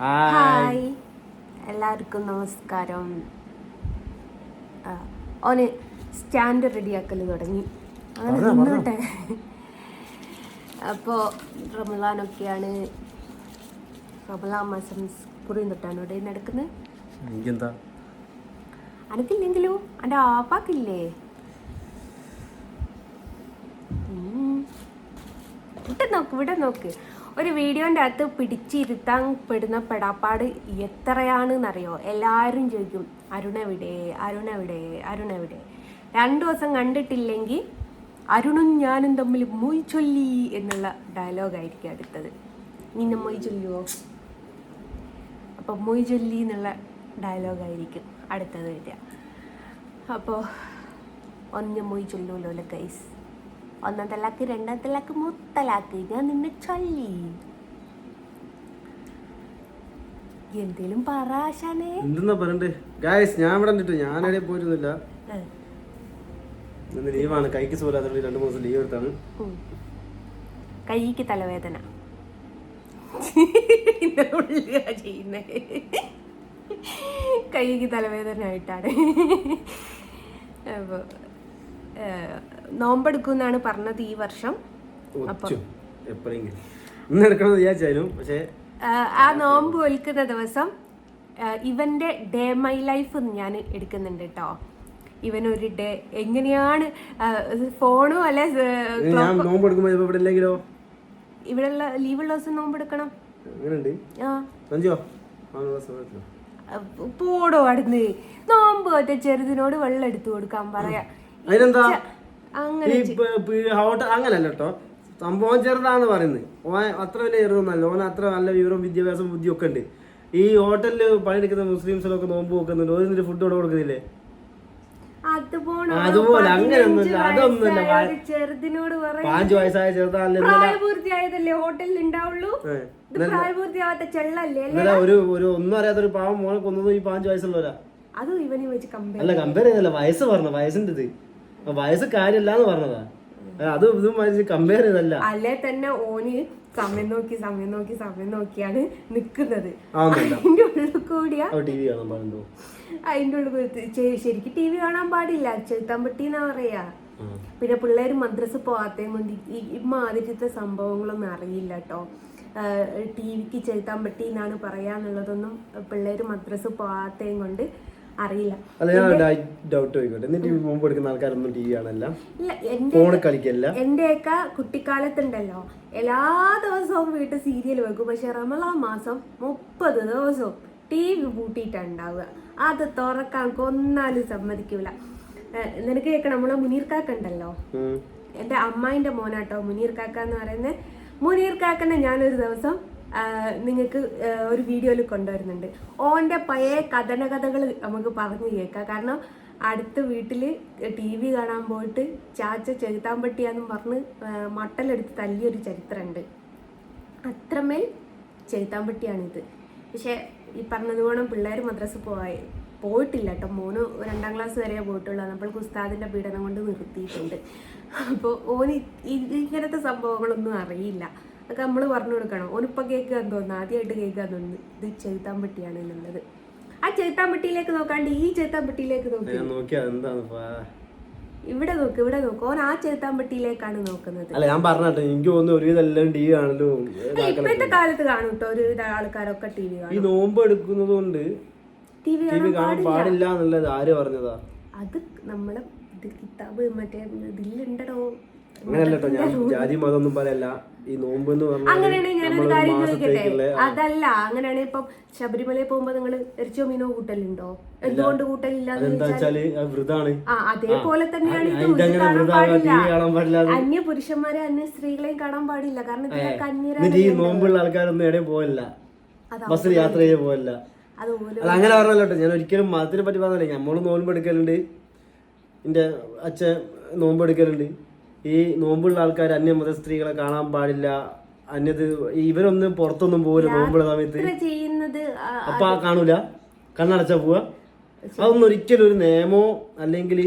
Hi എല്ലാവർക്കും നമസ്കാരം. ഓന് സ്റ്റാൻഡ് റെഡിയാക്കൽ തുടങ്ങി. അങ്ങനെ അപ്പോ അപ്പോൾ റമലാനൊക്കെയാണ് റമലാൻ മാസം കുറിയും തൊട്ടാണ് ഇവിടെ നടക്കുന്നത് എനിക്കെന്താ? അനക്കില്ലെങ്കിലോ? എന്റെ ആപ്പാക്കില്ലേ. ഇവിടെ നോക്ക് ഇവിടെ നോക്ക്. ഒരു വീഡിയോന്റെ അകത്ത് പിടിച്ചിരുത്താൻ പെടുന്ന പെടാപ്പാട് എത്രയാണെന്നറിയോ? എല്ലാവരും ചോദിക്കും അരുണവിടെ? അരുണവിടെ? അരുണവിടെ? രണ്ട് ദിവസം കണ്ടിട്ടില്ലെങ്കിൽ അരുണും ഞാനും തമ്മിൽ മൊയ് ചൊല്ലി എന്നുള്ള ഡയലോഗായിരിക്കും അടുത്തത്. നിന്നെ മൊയ് ചൊല്ലുവോ? അപ്പോൾ മൊയ് ചൊല്ലി എന്നുള്ള ഡയലോഗായിരിക്കും അടുത്തത് വരിക. അപ്പോൾ ഒന്ന് മൊയ് ചൊല്ലൂല്ലോ ഗൈസ് ഒന്നാം തലാക്ക് രണ്ടാം തലാക്ക് മുത്തലാക്ക് ഞാൻ നിന്നെ ചൊല്ലി. എന്തേലും പറ ആശാനെ. എന്തെന്നാ പറയണ്ടേ? ഗായ്സ് ഞാൻ ഇവിടെ കണ്ടിട്ട് ഞാൻ എവിടെ പോയിരുന്നില്ല ഇന്ന് ലീവാണ്. കൈക്ക് സുഖമില്ലാത്ത രണ്ട് മാസം ലീവ് എടുത്താണ്. കൈക്ക് തലവേദന. ചെയ്യുന്നേ. കൈക്ക് തലവേദന ആയിട്ടാണ് അപ്പോൾ നോമ്പെടുക്കുമെന്നാണ് പറഞ്ഞത് ഈ വർഷം. പക്ഷേ ആ, നോമ്പ് ഒൽക്കുന്ന ദിവസം ഇവന്റെ ഡേ മൈ ലൈഫ് ഞാൻ എടുക്കുന്നുണ്ട് കേട്ടോ ഒരു ഡേ എങ്ങനെയാണ് ഫോണും അല്ലെ ഇവിടെ ലീവ് ഉള്ള ലീവുള്ള ദിവസം നോമ്പ് എടുക്കണം. അങ്ങനെയുണ്ട് ആ. സഞ്ജോ ആ സമയത്തിലോ അഹ് പോടോ അടുന്ന് നോമ്പ് ഒറ്റ ചെറുതിനോട് വെള്ളം എടുത്തു കൊടുക്കാൻ പറയാ. അതിനെന്താ? അങ്ങനെ ഈ ഹോട്ടൽ അങ്ങനല്ല കേട്ടോ സംഭവം ചെറുതാന്ന് പറയുന്നത്. ഓൻ അത്ര വലിയ ചെറുതൊന്നല്ല ഓൻ അത്ര നല്ല വിവരവും വിദ്യാഭ്യാസവും ബുദ്ധിയൊക്കെ ഉണ്ട്. ഈ ഹോട്ടലിൽ പണിയെടുക്കുന്ന മുസ്ലിംസിലൊക്കെ നോമ്പ് നോക്കുന്നുണ്ട് ഒരു ഫുഡ് ഇവിടെ കൊടുക്കുന്നില്ലേ? അതുപോലെ അങ്ങനെയൊന്നുമില്ല. അതൊന്നുമില്ല. ചെറുതിനോട് പാഞ്ചു വയസ്സായ ചെറുതാണല്ലേ ഹോട്ടലിൽ ഉണ്ടാവുള്ളൂ? ഒരു ഒരു ഒന്നും അറിയാത്ത ഒരു പാവം മോനെ കൊന്നത് ഈ പാഞ്ചു വയസ്സുള്ളവരാ. അതും ഇവനെ വെച്ച് കമ്പയർ അല്ല കമ്പയർ ചെയ്തല്ല വയസ്സ് പറഞ്ഞ. വയസ്സിന്റെ ഇത് വയസ്സ് കാര്യമല്ല എന്ന് പറഞ്ഞതാ അത് ഇതും കമ്പയർ ചെയ്തല്ല. അല്ലേ തന്നെ ഓന് സമയം നോക്കി സമയം നോക്കി സമയം നോക്കിയാണ് നിക്കുന്നത്. അതിന്റെ ഉള്ളിൽ കൂടിയാ അതിന്റെ ഉള്ളിൽ ശരിക്കും ടി വി കാണാൻ പാടില്ല. ചെലുത്താൻ എന്നാ പറയാ പിന്നെ പിള്ളേർ മദ്രസ പോകാത്തതും കൊണ്ട് ഈ ഈ മാതിരിത്തെ സംഭവങ്ങളൊന്നും അറിയില്ല കേട്ടോ ടി വിക്ക് ചെലുത്താൻ പറ്റി എന്നാണ് പറയാന്നുള്ളതൊന്നും പിള്ളേർ മദ്രസ പോവാത്തേം കൊണ്ട് അറിയില്ല. ഡൗട്ട് എടുക്കുന്ന ആൾക്കാരൊന്നും ടി വി കാണല്ല ഇല്ല എന്റെ ഫോണിൽ കളിക്കല്ല എന്റെയൊക്കെ കുട്ടിക്കാലത്തുണ്ടല്ലോ. എല്ലാ ദിവസവും വീട്ടിൽ സീരിയൽ വെക്കും. പക്ഷെ റമലാ മാസം മുപ്പത് ദിവസവും ടി വി പൂട്ടിയിട്ടാണ് ഉണ്ടാവുക അത് തുറക്കാൻ കൊന്നാലും സമ്മതിക്കൂല. നിനക്ക് കേൾക്കണം നമ്മളെ മുനീർ കാക്ക ഉണ്ടല്ലോ എന്റെ എന്റെ അമ്മായിന്റെ മോനാട്ടോ മുനീർ കാക്ക എന്ന് പറയുന്നത്. മുനീർ കാക്കനെ ഞാനൊരു ദിവസം നിങ്ങൾക്ക് ഒരു വീഡിയോയിൽ കൊണ്ടുവരുന്നുണ്ട്. ഓന്റെ പഴയ കഥന കഥകൾ നമുക്ക് പറഞ്ഞു കേൾക്കാം. കാരണം അടുത്ത വീട്ടിൽ ടി വി കാണാൻ പോയിട്ട് ചാച്ച ചെകുത്താമ്പട്ടിയാന്നും പറഞ്ഞ് മട്ടലെടുത്ത് തല്ലിയൊരു ചരിത്രമുണ്ട്. അത്രമേൽ ചെകുത്താമ്പട്ടിയാണിത് പക്ഷേ ഈ പറഞ്ഞതുപോലെ പിള്ളേർ മദ്രസ് പോയി പോയിട്ടില്ല കേട്ടോ. മോന് രണ്ടാം ക്ലാസ് വരെ പോയിട്ടുള്ളൂ. നമ്മൾ ഉസ്താദിന്റെ പീഡനം കൊണ്ട് നിർത്തിയിട്ടുണ്ട്. അപ്പോൾ ഓന് ഇങ്ങനത്തെ സംഭവങ്ങളൊന്നും അറിയില്ല. അതൊക്കെ നമ്മൾ പറഞ്ഞു കൊടുക്കണം. ഓനിപ്പോൾ കേൾക്കാൻ തോന്നുന്നു. ആദ്യമായിട്ട് കേൾക്കാൻ തോന്നുന്നു. ഇത് ചെകുത്താമ്പട്ടിയാണ് എന്നുള്ളത്. ആ ചെകുത്താമ്പട്ടിയിലേക്ക് നോക്കാണ്ട് ഈ ചെകുത്താമ്പട്ടിയിലേക്ക് നോക്കി. ഇവിടെ നോക്ക് ഇവിടെ നോക്ക്. ഓൻ ആ ചെകുത്താമ്പട്ടിയിലേക്കാണ് നോക്കുന്നത്. അല്ല ഞാൻ പറഞ്ഞാട്ടെ എനിക്ക് തോന്നുന്നു ഒരുവിധം എല്ലാം ടി വി അല്ല, ഇപ്പോഴത്തെ കാലത്ത് കാണും കേട്ടോ ഒരു ആൾക്കാരൊക്കെ ടി വി ഈ നോമ്പ് എടുക്കുന്നത് കൊണ്ട് ടി വി കാണാൻ പാടില്ല. എന്നുള്ളത് ആര് പറഞ്ഞതാ? അത് നമ്മളെ ഇത് കിതാബ് മറ്റേ ഇതിലുണ്ടോ അങ്ങനെയല്ല കേട്ടോ ഞാൻ ജാതി മതം ഒന്നും പറയല്ല. ഈ നോമ്പ് എന്ന് പറഞ്ഞാൽ അങ്ങനെയാണെങ്കിൽ ഞാനൊരു കാര്യം ചോദിക്കട്ടെ? അതല്ല അങ്ങനെയാണെങ്കിൽ ഇപ്പം ശബരിമലയിൽ പോകുമ്പോ നിങ്ങൾ എരിച്ചോ മീനോ കൂട്ടലുണ്ടോ? എന്തുകൊണ്ട് കൂട്ടലില്ല ആ അതേപോലെ തന്നെയാണ് ഇത്. കാണാൻ പാടില്ല. അന്യ പുരുഷന്മാരെ അന്യ സ്ത്രീകളെയും കാണാൻ പാടില്ല. കാരണം ഇതിലൊക്കെ അന്യരാണ് ഈ നോമ്പുള്ള ആൾക്കാരൊന്നും എവിടെ പോയല്ല ബസ്സിൽ യാത്ര ചെയ്ത് പോയല്ല അല്ല അങ്ങനെ പറഞ്ഞല്ലോ ഞാൻ ഒരിക്കലും മതത്തിനെ പറ്റി പറഞ്ഞില്ല. നമ്മൾ നോമ്പ് എടുക്കലുണ്ട്. എന്റെ അച്ഛൻ നോമ്പ് എടുക്കലുണ്ട്. ഈ നോമ്പുള്ള ആൾക്കാർ അന്യ അന്യമത സ്ത്രീകളെ കാണാൻ പാടില്ല. അന്യത് ഇവരൊന്നും പുറത്തൊന്നും പോകില്ല നോമ്പുള്ള സമയത്ത്. അപ്പൊ കാണൂല. കണ്ണടച്ചാ പോവാ. അതൊന്നും ഒരിക്കലും ഒരു നിയമോ അല്ലെങ്കിൽ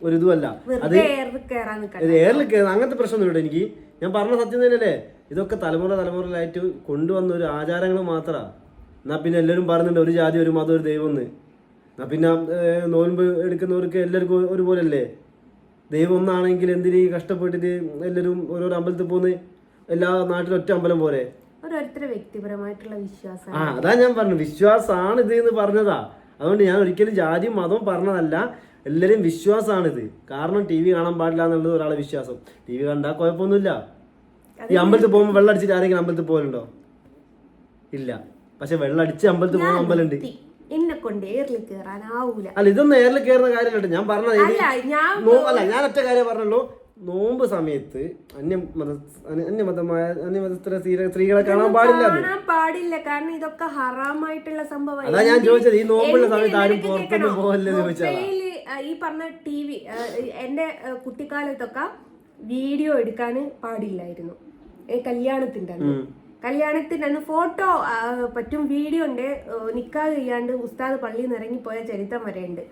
ഒരു ഇതുമല്ല അത് എയറിൽ കയറാൻ അങ്ങനത്തെ പ്രശ്നമൊന്നും എനിക്ക്. ഞാൻ പറഞ്ഞ സത്യം തന്നെയല്ലേ ഇതൊക്കെ തലമുറ തലമുറയിലായിട്ട് കൊണ്ടുവന്ന ഒരു ആചാരങ്ങൾ മാത്രമാണ് എന്നാ പിന്നെ എല്ലാവരും പറയുന്നുണ്ട് ഒരു ജാതി ഒരു മതം ഒരു ദൈവം എന്ന്. എന്നാ പിന്നെ നോൻപ് എടുക്കുന്നവർക്ക് എല്ലാവർക്കും ഒരുപോലെ അല്ലേ ദൈവം ഒന്നാണെങ്കിൽ എന്തിനീ കഷ്ടപ്പെട്ടിട്ട് എല്ലാവരും ഓരോരോ അമ്പലത്തിൽ പോകുന്നത് എല്ലാ നാട്ടിലും ഒറ്റ അമ്പലം പോലെ? ഓരോരുത്തരുടെ വ്യക്തിപരമായിട്ടുള്ള വിശ്വാസം. ആ അതാ ഞാൻ പറഞ്ഞു. വിശ്വാസമാണ് ഇത് എന്ന് പറഞ്ഞതാ. അതുകൊണ്ട് ഞാൻ ഒരിക്കലും ജാതിയും മതവും പറഞ്ഞതല്ല. എല്ലാവരും വിശ്വാസമാണിത് കാരണം ടി വി കാണാൻ പാടില്ല എന്നുള്ളത് ഒരാളെ വിശ്വാസം. ടി വി കണ്ടാൽ കുഴപ്പമൊന്നുമില്ല. ഈ അമ്പലത്തിൽ പോകുമ്പോൾ വെള്ളം അടിച്ചിട്ട് ആരെങ്കിലും അമ്പലത്തിൽ പോകലുണ്ടോ? ഇല്ല. പക്ഷെ വെള്ളം അടിച്ച് അമ്പലത്തിൽ പോകുന്ന അമ്പലമുണ്ട്. എന്നെ കൊണ്ട് ഏറിൽ കയറാനാവൂല അല്ല ഇതൊന്നും എയറിൽ കയറുന്ന കാര്യമല്ല ഞാൻ പറഞ്ഞത് അല്ല ഞാൻ അല്ല ഞാൻ ഒറ്റ കാര്യം പറഞ്ഞുള്ളൂ. നോമ്പ് സമയത്ത് അന്യമത അന്യമതമായ അന്യമതസ്ഥ സ്ത്രീ- സ്ത്രീകളെ കാണാൻ പാടില്ല കാണാൻ പാടില്ല. കാരണം ഇതൊക്കെ ഹറാമായിട്ടുള്ള സംഭവം. അതാ ഞാൻ ചോദിച്ചത് ഈ നോമ്പുള്ള സമയത്ത് ആരും പുറത്തൊന്നും പോകല്ലേ ചോദിച്ചാൽ ഈ പറഞ്ഞ ടി വി എന്റെ കുട്ടിക്കാലത്തൊക്കെ വീഡിയോ എടുക്കാൻ പാടില്ലായിരുന്നു. ഏ, കല്യാണത്തിന്റെ അന്ന്. കല്യാണത്തിന്റെ അന്ന് ഫോട്ടോ പറ്റും വീഡിയോ ഉണ്ട്. നിക്കാ ചെയ്യാണ്ട് ഉസ്താദ് പള്ളിയിൽ നിന്ന് ഇറങ്ങിപ്പോയ ചരിത്രം വരെ ഉണ്ട്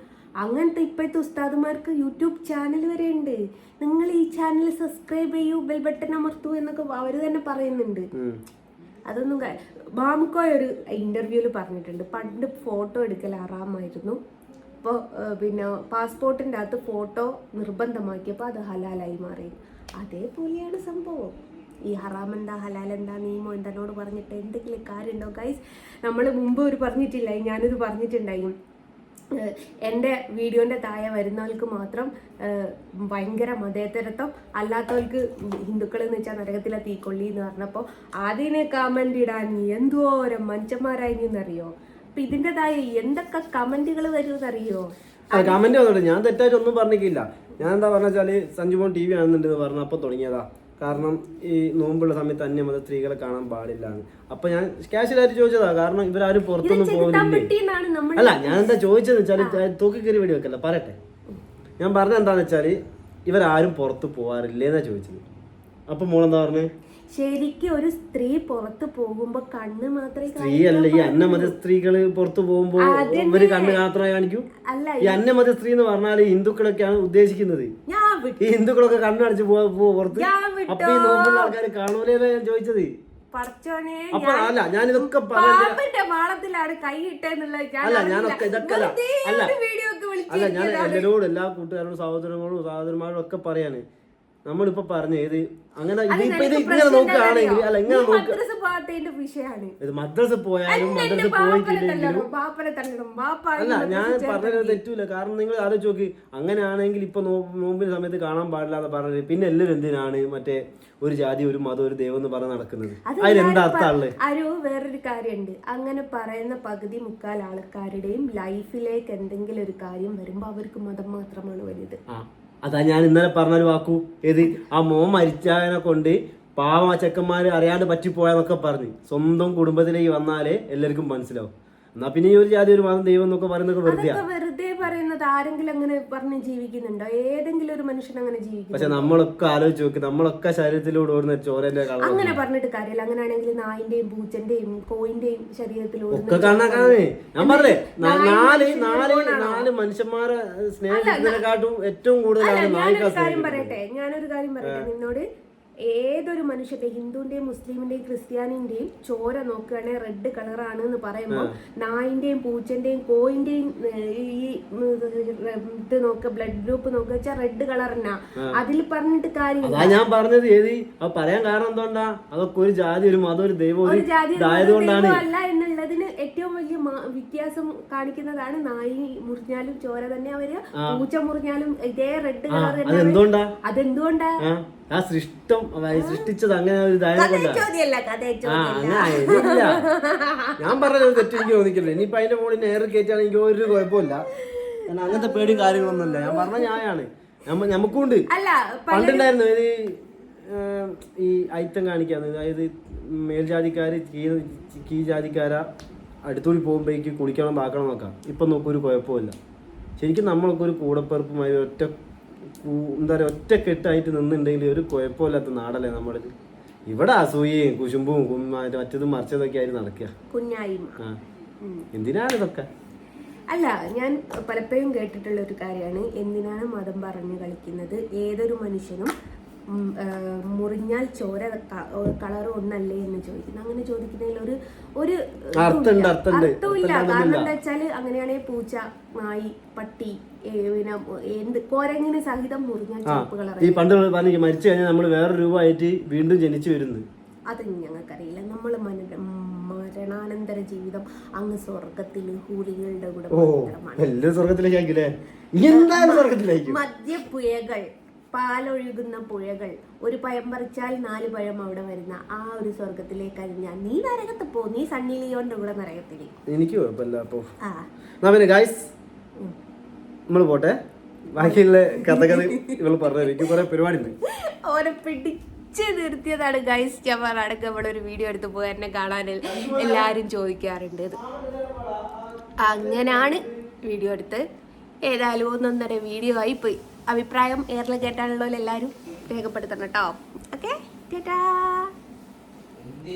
അങ്ങനത്തെ ഇപ്പോഴത്തെ ഉസ്താദുമാർക്ക് യൂട്യൂബ് ചാനൽ വരെ ഉണ്ട് നിങ്ങൾ ഈ ചാനൽ സബ്സ്ക്രൈബ് ചെയ്യൂ ബെൽ ബട്ടൺ അമർത്തൂ എന്നൊക്കെ അവർ തന്നെ പറയുന്നുണ്ട്. അതൊന്നും ബാമുക്കോയ മാമുക്കോയ ഒരു ഇന്റർവ്യൂവിൽ പറഞ്ഞിട്ടുണ്ട്. പണ്ട് ഫോട്ടോ എടുക്കൽ ആറാമായിരുന്നു. അപ്പോൾ പിന്നെ പാസ്പോർട്ടിന്റെ അകത്ത് ഫോട്ടോ നിർബന്ധമാക്കിയപ്പോൾ അത് ഹലാലായി മാറി. അതേപോലെയാണ് സംഭവം. ഈ ഹറാമെന്താ എന്താ നിയമം എന്താനോട് പറഞ്ഞിട്ട് എന്തെങ്കിലും കാര്യമുണ്ടോ? ഗൈസ് നമ്മൾ മുമ്പ് ഒരു പറഞ്ഞിട്ടില്ല ഞാനൊരു പറഞ്ഞിട്ടുണ്ടായി. എന്റെ വീഡിയോന്റെ താഴെ വരുന്നവർക്ക് മാത്രം ഭയങ്കര മതേതരത്വം അല്ലാത്തവർക്ക് ഹിന്ദുക്കൾ എന്ന് വെച്ചാൽ നരകത്തിലെ തീക്കൊള്ളി എന്ന് പറഞ്ഞപ്പോൾ അതിനെ കമന്റ് ഇടാൻ എന്തോരം മഞ്ചന്മാരായി എന്നറിയോ അപ്പം ഇതിന്റെതായ എന്തൊക്കെ കമന്റുകൾ വരുമെന്നറിയോ? കമന്റ് ഞാൻ തെറ്റായിട്ടൊന്നും പറഞ്ഞിട്ടില്ല. ഞാൻ എന്താ പറഞ്ഞാൽ സഞ്ജു സഞ്ജുമോൻ ടി വി ആണെന്നുണ്ടെന്ന് പറഞ്ഞപ്പോൾ തുടങ്ങിയതാ. കാരണം ഈ നോമ്പുള്ള സമയത്ത് അന്യമത സ്ത്രീകളെ കാണാൻ പാടില്ല എന്ന്. അപ്പൊ ഞാൻ കാഷ്വലായിട്ട് ചോദിച്ചതാ കാരണം ഇവരാരും പുറത്തൊന്നും പോകുന്നില്ലേ? അല്ല ഞാൻ എന്താ ചോദിച്ചതെന്ന് വെച്ചാൽ തൂക്കി കയറി വെടി വെക്കല്ല പറയട്ടെ. ഞാൻ പറഞ്ഞ എന്താന്ന് വെച്ചാൽ ഇവരാരും പുറത്ത് പോവാറില്ലേന്നാ ചോദിച്ചത്. അപ്പൊ മോളെന്താ പറഞ്ഞു? ശരിക്കും ഒരു സ്ത്രീ പുറത്തു പോകുമ്പോ കണ്ണ് മാത്രമേ സ്ത്രീ അല്ല ഈ അന്നമത സ്ത്രീകൾ പുറത്തു പോകുമ്പോ ഇവർ കണ്ണ് മാത്രമേ കാണിക്കൂ? അല്ല ഈ അന്നമത സ്ത്രീ എന്ന് പറഞ്ഞാൽ ഹിന്ദുക്കളൊക്കെയാണ് ഉദ്ദേശിക്കുന്നത്. ഞാൻ ഈ ഹിന്ദുക്കളൊക്കെ കണ്ണടച്ച് പുറത്ത്. അപ്പൊ ഈ നോമ്പുള്ള ആൾക്കാർ കാണൂലേ ഞാൻ ചോദിച്ചത്? അപ്പൊ അല്ല ഞാനിതൊക്കെ മാളത്തിലാണ് കൈ അല്ല അറിയില്ല. ഞാനൊക്കെ ഇതൊക്കെ അല്ല അല്ല ഞാൻ എല്ലാവരോടും എല്ലാ കൂട്ടുകാരോടും സഹോദരങ്ങളോടും സഹോദരന്മാരോടും ഒക്കെ പറയാണ്. നമ്മളിപ്പോ പറഞ്ഞ ഏത് അങ്ങനെ ഇതിപ്പോ ഇത് ഇങ്ങനെ നോക്കുകയാണെങ്കിൽ അല്ല ഇങ്ങനെ നോക്കുക ഇത് മദ്രസ പോയാലും മദ്രസ പോയിട്ടില്ലെങ്കിലും അല്ല ഞാൻ പറഞ്ഞത് തെറ്റൂല. കാരണം നിങ്ങൾ ആലോചിച്ച് നോക്കി. അങ്ങനെയാണെങ്കിൽ ഇപ്പൊ നോമ്പിന് സമയത്ത് കാണാൻ പാടില്ല എന്ന് പറഞ്ഞത്. പിന്നെ എല്ലാവരും എന്തിനാണ് മറ്റേ ഒരു ജാതി ഒരു മതം ഒരു ദൈവം എന്ന് പറഞ്ഞ് നടക്കുന്നത്? അതിലെന്താ അർത്ഥമുള്ളത്? അരു വേറൊരു കാര്യമുണ്ട്. അങ്ങനെ പറയുന്ന പകുതി മുക്കാൽ ആൾക്കാരുടെയും ലൈഫിലേക്ക് എന്തെങ്കിലും ഒരു കാര്യം വരുമ്പോ അവർക്ക് മതം മാത്രമാണ് വലുത്. അതാ ഞാൻ ഇന്നലെ പറഞ്ഞൊരു വാക്കു. ഏത്? ആ മോൻ മരിച്ചതിനെ കൊണ്ട് പാവം ആ ചെക്കന്മാർ അറിയാണ്ട് പറ്റിപ്പോയെന്നൊക്കെ പറഞ്ഞ്. സ്വന്തം കുടുംബത്തിലേക്ക് വന്നാലേ എല്ലാവർക്കും മനസ്സിലാവും. എന്നാ പിന്നെ ഈ ഒരു ജാതി ഒരു മതം ദൈവം എന്നൊക്കെ പറയുന്നൊക്കെ വെറുതെ പറയുന്നത് ആരെങ്കിലും അങ്ങനെ പറഞ്ഞ് ജീവിക്കുന്നുണ്ടോ? ഏതെങ്കിലും ഒരു മനുഷ്യൻ അങ്ങനെ ജീവിക്കുന്നു പക്ഷെ നമ്മളൊക്കെ ആലോചിച്ച് നോക്ക് നമ്മളൊക്കെ ശരീരത്തിലൂടെ ഓടുന്ന ചോരന്റെ കളർ അങ്ങനെ പറഞ്ഞിട്ട് കാര്യമില്ല. അങ്ങനെ ആണെങ്കിൽ നായിന്റെയും പൂച്ചന്റെയും കോയിന്റെയും ശരീരത്തിലൂടെ ഒക്കെ കണക്കാണ് ഞാൻ പറഞ്ഞേ ന- നാല് നാല് നാല് മനുഷ്യന്മാരെ സ്നേഹിക്കുന്നതിനെക്കാട്ടും ഏറ്റവും കൂടുതലാണ് നായിക ഞാനൊരു കാര്യം പറയട്ടെ ഞാനൊരു കാര്യം പറയട്ടെ നിന്നോട്. ഏതൊരു മനുഷ്യന്റെ ഹിന്ദുവിന്റെയും മുസ്ലിമിന്റെയും ക്രിസ്ത്യാനിന്റെയും ചോര നോക്കുകയാണെങ്കിൽ റെഡ് കളറാണ് എന്ന് പറയുമ്പോൾ നായിന്റെയും പൂച്ചന്റെയും കോയിന്റെയും ഈ ഇത് നോക്കുക ബ്ലഡ് ഗ്രൂപ്പ് നോക്കുക വെച്ചാൽ റെഡ് കളറിനാ അതിൽ പറഞ്ഞിട്ട് കാര്യമില്ല. ഞാൻ പറഞ്ഞത് ഏത് അത് പറയാൻ കാരണം എന്തുകൊണ്ടാ? അതൊക്കെ ഒരു ജാതി ഒരു മതം ഒരു ദൈവം ഒരു ജാതി അല്ല എന്നുള്ളതിന് ഏറ്റവും വലിയ വ്യത്യാസം കാണിക്കുന്നതാണ് നായി മുറിഞ്ഞാലും ചോര തന്നെ അവർ പൂച്ച മുറിഞ്ഞാലും ഇതേ റെഡ് കളർ അതെന്തുകൊണ്ടാ? ആ സൃഷ്ടം അതായത് സൃഷ്ടിച്ചത് അങ്ങനെ ഒരു ഇതില്ല ഞാൻ പറഞ്ഞത് തെറ്റ് എനിക്ക് തോന്നിക്കില്ല ഇനിയിപ്പോ അതിന്റെ മുകളിൽ നേരെ കയറ്റാണെങ്കിൽ എനിക്ക് ഒരു കുഴപ്പമില്ല. കാരണം അങ്ങനത്തെ പേടിയും കാര്യങ്ങളൊന്നുമില്ല. ഞാൻ പറഞ്ഞ ഞായാണ് നമുക്കുണ്ട്. പണ്ടുണ്ടായിരുന്നു ഇത് ഈ ഐറ്റം കാണിക്കാന്ന് അതായത് മേൽജാതിക്കാര് കീഴ് കീഴ് ജാതിക്കാരാ അടുത്തൂടി പോകുമ്പോഴേക്ക് കുളിക്കണം താക്കണം നോക്കാം ഇപ്പൊ നോക്കൊരു കുഴപ്പമില്ല. ശരിക്കും നമ്മളൊക്കെ ഒരു കൂടപ്പിറപ്പുമായി ഒറ്റ എന്താ പറയുക ഒറ്റ കെട്ടായിട്ട് നിന്നുണ്ടെങ്കിൽ ഒരു കുഴപ്പമില്ലാത്ത നാടല്ലേ നമ്മുടെ ഇവിടെ അസൂയയും കുശുമ്പും മറ്റതും മറിച്ചതൊക്കെ ആയിട്ട് നടക്കുക. കുഞ്ഞായിമ ആ. എന്തിനാണ് ഇതൊക്കെ? അല്ല ഞാൻ പലപ്പോഴും കേട്ടിട്ടുള്ള ഒരു കാര്യമാണ്. എന്തിനാണ് മതം പറഞ്ഞു കളിക്കുന്നത്? ഏതൊരു മനുഷ്യനും മുറിഞ്ഞാൽ ചോര കളർ ഒന്നല്ലേ എന്ന് ചോദിക്കുന്നത് അങ്ങനെ ചോദിക്കുന്നതിൽ ഒരു ഒരു. അർത്ഥമില്ല. കാരണം. എന്താ വെച്ചാൽ അങ്ങനെയാണെങ്കിൽ പൂച്ച നായി പട്ടി പിന്നെ എന്ത് കോരങ്ങിന് സഹിതം മുറിഞ്ഞാൽ ചുവപ്പ് കളർ ഈ പണ്ട് പറഞ്ഞു മരിച്ചു കഴിഞ്ഞാൽ നമ്മൾ വേറെ രൂപമായിട്ട് വീണ്ടും ജനിച്ചു വരുന്നു. അത് ഞങ്ങൾക്കറിയില്ല. നമ്മൾ മരണാനന്തര ജീവിതം അങ്ങ് സ്വർഗത്തിൽ ഹൂറികളുടെ കൂടെ മാത്രമാണ് മദ്യപ്പുഴകൾ പാലൊഴുകുന്ന പുഴകൾ. ഒരു പഴം പറിച്ചാൽ നാല് പഴം അവിടെ വരുന്ന ആ ഒരു സ്വർഗത്തിലേക്ക് ഞാൻ നീ നരകത്ത് പോ. നീ സണ്ണി ലിയോന്റെ കൂടെ നരകത്തിൽ എനിക്ക് പിന്നെ നമ്മൾ പോട്ടെ. ബാക്കിയുള്ള കഥകൾ ഇവൾ പറഞ്ഞു എനിക്ക് കുറെ പരിപാടി ഉണ്ട് ഓനെ പിടിച്ച് നിർത്തിയതാണ് ഗൈസ് ഞാൻ അടക്കം ഇവിടെ ഒരു വീഡിയോ എടുത്ത് പോയി. എന്നെ കാണാൻ എല്ലാവരും ചോദിക്കാറുണ്ട് അങ്ങനാണ് വീഡിയോ എടുത്ത്. ഏതായാലും ഒന്നൊന്നര വീഡിയോ ആയി പോയി. അഭിപ്രായം എയറിൽ കേട്ടാണല്ലോ എല്ലാവരും രേഖപ്പെടുത്തണം കേട്ടോ. ഓക്കെ ചേട്ടാ